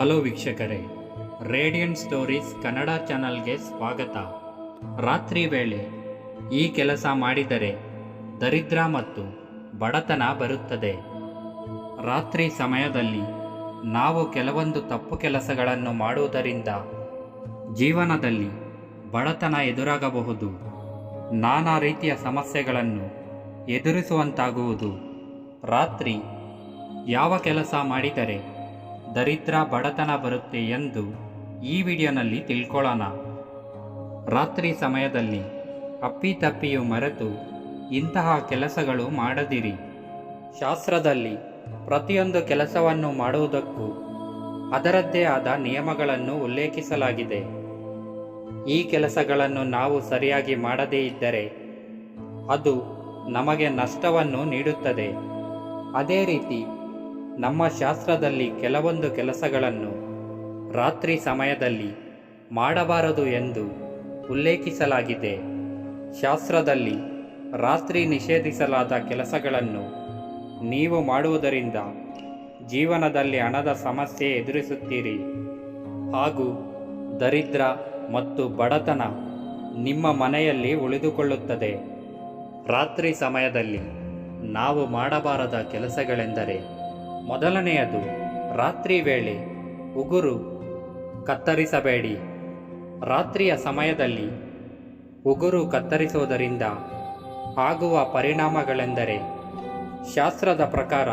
Hello ವೀಕ್ಷಕರೇ radiant stories Kannada ಚಾನಲ್ಗೆ ಸ್ವಾಗತ. ರಾತ್ರಿ ವೇಳೆ ಈ ಕೆಲಸ ಮಾಡಿದರೆ ದರಿದ್ರ ಮತ್ತು ಬಡತನ ಬರುತ್ತದೆ. ರಾತ್ರಿ ಸಮಯದಲ್ಲಿ ನಾವು ಕೆಲವೊಂದು ತಪ್ಪು ಕೆಲಸಗಳನ್ನು ಮಾಡುವುದರಿಂದ ಜೀವನದಲ್ಲಿ ಬಡತನ ಎದುರಾಗಬಹುದು. ನಾನಾ ರೀತಿಯ ಸಮಸ್ಯೆಗಳನ್ನು ಎದುರಿಸುವಂತಾಗುವುದು. ರಾತ್ರಿ ಯಾವ ಕೆಲಸ ಮಾಡಿದರೆ ದರಿದ್ರ ಬಡತನ ಬರುತ್ತೆ ಎಂದು ಈ ವಿಡಿಯೋನಲ್ಲಿ ತಿಳ್ಕೊಳ್ಳೋಣ. ರಾತ್ರಿ ಸಮಯದಲ್ಲಿ ಅಪ್ಪಿತಪ್ಪಿಯು ಮರೆತು ಇಂತಹ ಕೆಲಸಗಳು ಮಾಡದಿರಿ. ಶಾಸ್ತ್ರದಲ್ಲಿ ಪ್ರತಿಯೊಂದು ಕೆಲಸವನ್ನು ಮಾಡುವುದಕ್ಕೂ ಅದರದ್ದೇ ಆದ ನಿಯಮಗಳನ್ನು ಉಲ್ಲೇಖಿಸಲಾಗಿದೆ. ಈ ಕೆಲಸಗಳನ್ನು ನಾವು ಸರಿಯಾಗಿ ಮಾಡದೇ ಇದ್ದರೆ ಅದು ನಮಗೆ ನಷ್ಟವನ್ನು ನೀಡುತ್ತದೆ. ಅದೇ ರೀತಿ ನಮ್ಮ ಶಾಸ್ತ್ರದಲ್ಲಿ ಕೆಲವೊಂದು ಕೆಲಸಗಳನ್ನು ರಾತ್ರಿ ಸಮಯದಲ್ಲಿ ಮಾಡಬಾರದು ಎಂದು ಉಲ್ಲೇಖಿಸಲಾಗಿದೆ. ಶಾಸ್ತ್ರದಲ್ಲಿ ರಾತ್ರಿ ನಿಷೇಧಿಸಲಾದ ಕೆಲಸಗಳನ್ನು ನೀವು ಮಾಡುವುದರಿಂದ ಜೀವನದಲ್ಲಿ ಹಣದ ಸಮಸ್ಯೆ ಎದುರಿಸುತ್ತೀರಿ. ಹಾಗೂ ದರಿದ್ರ ಮತ್ತು ಬಡತನ ನಿಮ್ಮ ಮನೆಯಲ್ಲಿ ಉಳಿದುಕೊಳ್ಳುತ್ತದೆ. ರಾತ್ರಿ ಸಮಯದಲ್ಲಿ ನಾವು ಮಾಡಬಾರದ ಕೆಲಸಗಳೆಂದರೆ ಮೊದಲನೆಯದು, ರಾತ್ರಿ ವೇಳೆ ಉಗುರು ಕತ್ತರಿಸಬೇಡಿ. ರಾತ್ರಿಯ ಸಮಯದಲ್ಲಿ ಉಗುರು ಕತ್ತರಿಸುವುದರಿಂದ ಆಗುವ ಪರಿಣಾಮಗಳೆಂದರೆ, ಶಾಸ್ತ್ರದ ಪ್ರಕಾರ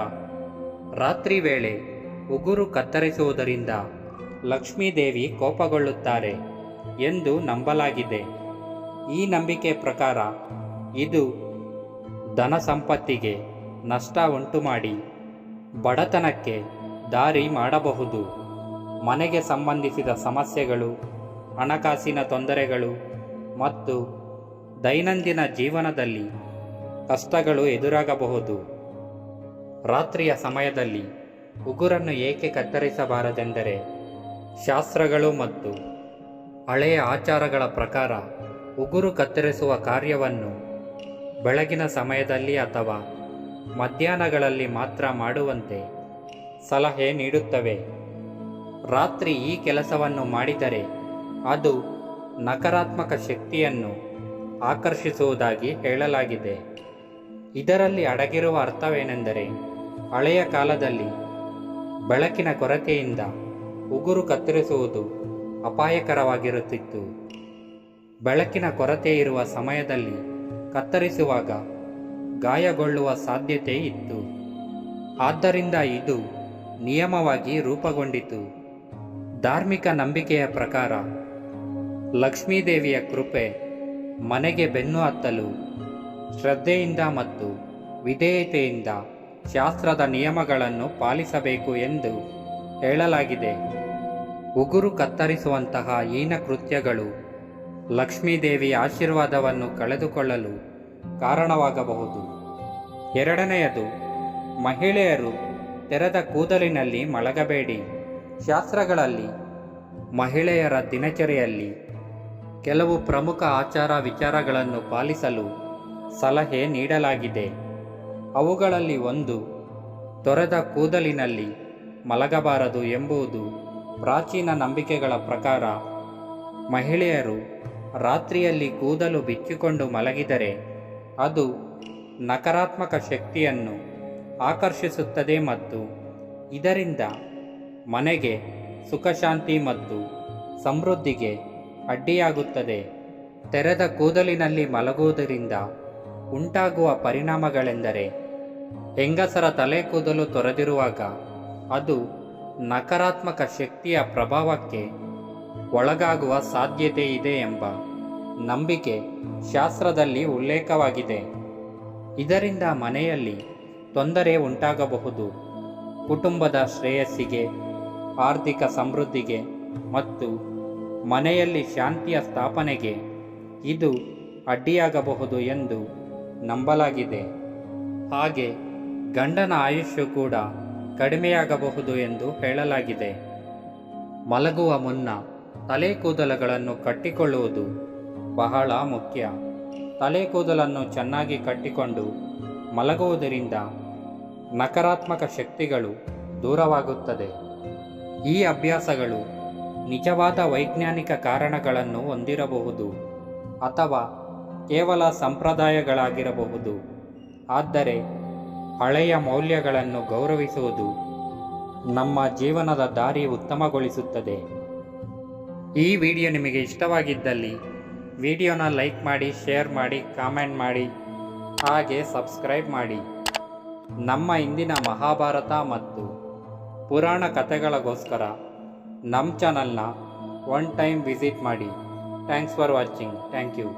ರಾತ್ರಿ ವೇಳೆ ಉಗುರು ಕತ್ತರಿಸುವುದರಿಂದ ಲಕ್ಷ್ಮೀದೇವಿ ಕೋಪಗೊಳ್ಳುತ್ತಾರೆ ಎಂದು ನಂಬಲಾಗಿದೆ. ಈ ನಂಬಿಕೆ ಪ್ರಕಾರ ಇದು ಧನ ಸಂಪತ್ತಿಗೆ ನಷ್ಟ ಉಂಟುಮಾಡಿ. ಬಡತನಕ್ಕೆ ದಾರಿ ಮಾಡಬಹುದು. ಮನೆಗೆ ಸಂಬಂಧಿಸಿದ ಸಮಸ್ಯೆಗಳು, ಹಣಕಾಸಿನ ತೊಂದರೆಗಳು ಮತ್ತು ದೈನಂದಿನ ಜೀವನದಲ್ಲಿ ಕಷ್ಟಗಳು ಎದುರಾಗಬಹುದು. ರಾತ್ರಿಯ ಸಮಯದಲ್ಲಿ ಉಗುರನ್ನು ಏಕೆ ಕತ್ತರಿಸಬಾರದೆಂದರೆ ಶಾಸ್ತ್ರಗಳು ಮತ್ತು ಹಳೆಯ ಆಚಾರಗಳ ಪ್ರಕಾರ ಉಗುರು ಕತ್ತರಿಸುವ ಕಾರ್ಯವನ್ನು ಬೆಳಗಿನ ಸಮಯದಲ್ಲಿ ಅಥವಾ ಮಧ್ಯಾಹ್ನಗಳಲ್ಲಿ ಮಾತ್ರ ಮಾಡುವಂತೆ ಸಲಹೆ ನೀಡುತ್ತವೆ. ರಾತ್ರಿ ಈ ಕೆಲಸವನ್ನು ಮಾಡಿದರೆ ಅದು ನಕಾರಾತ್ಮಕ ಶಕ್ತಿಯನ್ನು ಆಕರ್ಷಿಸುವುದಾಗಿ ಹೇಳಲಾಗಿದೆ. ಇದರಲ್ಲಿ ಅಡಗಿರುವ ಅರ್ಥವೇನೆಂದರೆ, ಹಳೆಯ ಕಾಲದಲ್ಲಿ ಬೆಳಕಿನ ಕೊರತೆಯಿಂದ ಉಗುರು ಕತ್ತರಿಸುವುದು ಅಪಾಯಕರವಾಗಿರುತ್ತಿತ್ತು. ಬೆಳಕಿನ ಕೊರತೆ ಇರುವ ಸಮಯದಲ್ಲಿ ಕತ್ತರಿಸುವಾಗ ಗಾಯಗೊಳ್ಳುವ ಸಾಧ್ಯತೆ ಇತ್ತು. ಆದ್ದರಿಂದ ಇದು ನಿಯಮವಾಗಿ ರೂಪುಗೊಂಡಿತು. ಧಾರ್ಮಿಕ ನಂಬಿಕೆಯ ಪ್ರಕಾರ, ಲಕ್ಷ್ಮೀದೇವಿಯ ಕೃಪೆ ಮನೆಗೆ ಬೆನ್ನು ಹತ್ತಲು, ಶ್ರದ್ಧೆಯಿಂದ ಮತ್ತು ವಿಧೇಯತೆಯಿಂದ ಶಾಸ್ತ್ರದ ನಿಯಮಗಳನ್ನು ಪಾಲಿಸಬೇಕು ಎಂದು ಹೇಳಲಾಗಿದೆ. ಉಗುರು ಕತ್ತರಿಸುವಂತಹ ಹೀನ ಕೃತ್ಯಗಳು ಲಕ್ಷ್ಮೀದೇವಿಯ ಆಶೀರ್ವಾದವನ್ನು ಕಳೆದುಕೊಳ್ಳಲು ಕಾರಣವಾಗಬಹುದು. ಎರಡನೆಯದು, ಮಹಿಳೆಯರು ತೆರೆದ ಕೂದಲಿನಲ್ಲಿ ಮಲಗಬೇಡಿ. ಶಾಸ್ತ್ರಗಳಲ್ಲಿ, ಮಹಿಳೆಯರ ದಿನಚರಿಯಲ್ಲಿ ಕೆಲವು ಪ್ರಮುಖ ಆಚಾರ ವಿಚಾರಗಳನ್ನು ಪಾಲಿಸಲು ಸಲಹೆ ನೀಡಲಾಗಿದೆ. ಅವುಗಳಲ್ಲಿ ಒಂದು, ತೊರೆದ ಕೂದಲಿನಲ್ಲಿ ಮಲಗಬಾರದು ಎಂಬುದು ಪ್ರಾಚೀನ ನಂಬಿಕೆಗಳ ಪ್ರಕಾರ. ಮಹಿಳೆಯರು ರಾತ್ರಿಯಲ್ಲಿ ಕೂದಲು ಬಿಚ್ಚಿಕೊಂಡು ಮಲಗಿದರೆ ಅದು ನಕಾರಾತ್ಮಕ ಶಕ್ತಿಯನ್ನು ಆಕರ್ಷಿಸುತ್ತದೆ ಮತ್ತು ಇದರಿಂದ ಮನೆಗೆ ಸುಖಶಾಂತಿ ಮತ್ತು ಸಮೃದ್ಧಿಗೆ ಅಡ್ಡಿಯಾಗುತ್ತದೆ. ತೆರೆದ ಕೂದಲಿನಲ್ಲಿ ಮಲಗುವುದರಿಂದ ಉಂಟಾಗುವ ಪರಿಣಾಮಗಳೆಂದರೆ ಹೆಂಗಸರ ತಲೆ ಕೂದಲು ತೊರೆದಿರುವಾಗ ಅದು ನಕಾರಾತ್ಮಕ ಶಕ್ತಿಯ ಪ್ರಭಾವಕ್ಕೆ ಒಳಗಾಗುವ ಸಾಧ್ಯತೆ ಇದೆ ಎಂಬ ನಂಬಿಕೆ ಶಾಸ್ತ್ರದಲ್ಲಿ ಉಲ್ಲೇಖವಾಗಿದೆ. ಇದರಿಂದ ಮನೆಯಲ್ಲಿ ತೊಂದರೆ ಉಂಟಾಗಬಹುದು. ಕುಟುಂಬದ ಶ್ರೇಯಸ್ಸಿಗೆ, ಆರ್ಥಿಕ ಸಮೃದ್ಧಿಗೆ ಮತ್ತು ಮನೆಯಲ್ಲಿ ಶಾಂತಿಯ ಸ್ಥಾಪನೆಗೆ ಇದು ಅಡ್ಡಿಯಾಗಬಹುದು ಎಂದು ನಂಬಲಾಗಿದೆ. ಹಾಗೆ ಗಂಡನ ಆಯುಷ್ಯ ಕೂಡ ಕಡಿಮೆಯಾಗಬಹುದು ಎಂದು ಹೇಳಲಾಗಿದೆ. ಮಲಗುವ ಮುನ್ನ ತಲೆ ಕೂದಲುಗಳನ್ನು ಕಟ್ಟಿಕೊಳ್ಳುವುದು ಬಹಳ ಮುಖ್ಯ. ತಲೆ ಕೂದಲನ್ನು ಚೆನ್ನಾಗಿ ಕಟ್ಟಿಕೊಂಡು ಮಲಗುವುದರಿಂದ ನಕಾರಾತ್ಮಕ ಶಕ್ತಿಗಳು ದೂರವಾಗುತ್ತದೆ. ಈ ಅಭ್ಯಾಸಗಳು ನಿಜವಾದ ವೈಜ್ಞಾನಿಕ ಕಾರಣಗಳನ್ನು ಹೊಂದಿರಬಹುದು ಅಥವಾ ಕೇವಲ ಸಂಪ್ರದಾಯಗಳಾಗಿರಬಹುದು. ಆದರೆ ಹಳೆಯ ಮೌಲ್ಯಗಳನ್ನು ಗೌರವಿಸುವುದು ನಮ್ಮ ಜೀವನದ ದಾರಿ ಉತ್ತಮಗೊಳಿಸುತ್ತದೆ. ಈ ವಿಡಿಯೋ ನಿಮಗೆ ಇಷ್ಟವಾಗಿದ್ದಲ್ಲಿ ವಿಡಿಯೋನ ಲೈಕ್ ಮಾಡಿ, ಶೇರ್ ಮಾಡಿ, ಕಾಮೆಂಟ್ ಮಾಡಿ, ಹಾಗೆ ಸಬ್ಸ್ಕ್ರೈಬ್ ಮಾಡಿ. ನಮ್ಮ ಇಂದಿನ ಮಹಾಭಾರತ ಮತ್ತು ಪುರಾಣ ಕಥೆಗಳಿಗೋಸ್ಕರ ನಮ್ಮ ಚಾನಲ್ನ ಒನ್ ಟೈಮ್ ವಿಸಿಟ್ ಮಾಡಿ. Thanks for watching. Thank you.